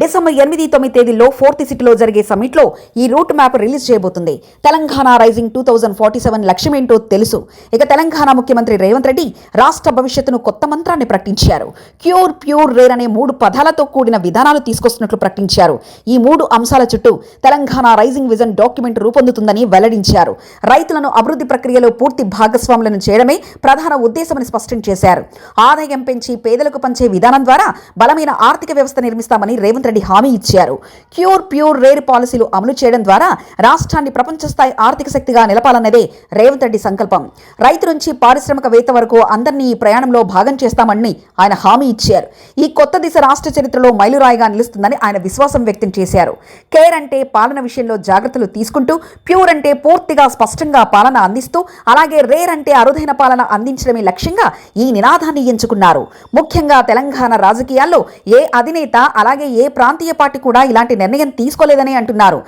December ఎనిమిది తొమ్మిది తేదీల్లో ఫోర్త్ సిటీలో జరిగే సమ్మిట్లో ఈ రూట్ మ్యాప్ రిలీజ్ చేయబోతుంది. Telangana rising two thousand forty seven లక్ష్యమేంటో తెలుసు. ఇక తెలంగాణ ముఖ్యమంత్రి రేవంత్ రెడ్డి రాష్ట్ర భవిష్యత్తును కొత్త మంత్రాన్ని ప్రకటించారు. క్యూర్ ప్యూర్ రేర్ అనే మూడు పదాలతో కూడిన విధానాలు తీసుకొస్తున్నట్లు ప్రకటించారు. ఈ మూడు అంశాల చుట్టూ తెలంగాణ రైజింగ్ విజన్ డాక్యుమెంట్ రూపొందుతుందని వెల్లడించారు. రైతులను అభివృద్ధి ప్రక్రియలో పూర్తి భాగస్వాములను చేయడమే ప్రధాన ఉద్దేశమని స్పష్టం చేశారు. ఆదాయం పెంచి పేదలకు పంచే విధానం ద్వారా బలమైన ఆర్థిక వ్యవస్థ నిర్మిస్తామని రేవంత్ రెడ్డి హామీ ఇచ్చారు. క్యూర్ ప్యూర్ రేర్ పాలసీలు అమలు చేయడం ద్వారా రాష్ట్రాన్ని ప్రపంచ స్థాయి ఆర్థిక శక్తిగా నిలపాలన్నదే రేవంత్ రెడ్డి సంకల్పం. రైతు నుంచి పారిశ్రామికవేత్త వరకు అందరినీ ఈ ప్రయాణంలో భాగం చేస్తామని ఆయన హామీ ఇచ్చారు. ఈ కొత్త దిశ రాష్ట్ర చరిత్రలో మైలురాయిగా నిలుస్తుందని ఆయన విశ్వాసం వ్యక్తం చేశారు. కేర్ అంటే పాలన విషయంలో జాగ్రత్తలు తీసుకుంటూ ప్యూర్ అంటే పూర్తిగా స్పష్టంగా పాలన అందిస్తూ అలాగే రేర్ అంటే అరుదైన పాలన అందించడమే లక్ష్యంగా ఈ నినాదాన్ని ఎంచుకున్నారు. ముఖ్యంగా తెలంగాణ రాజకీయాల్లో ఏ అధినేత అలాగే ఏ ప్రాంతీయ పార్టీ కూడా ఇలాంటి నిర్ణయం తీసుకోలేదని అంటున్నారు.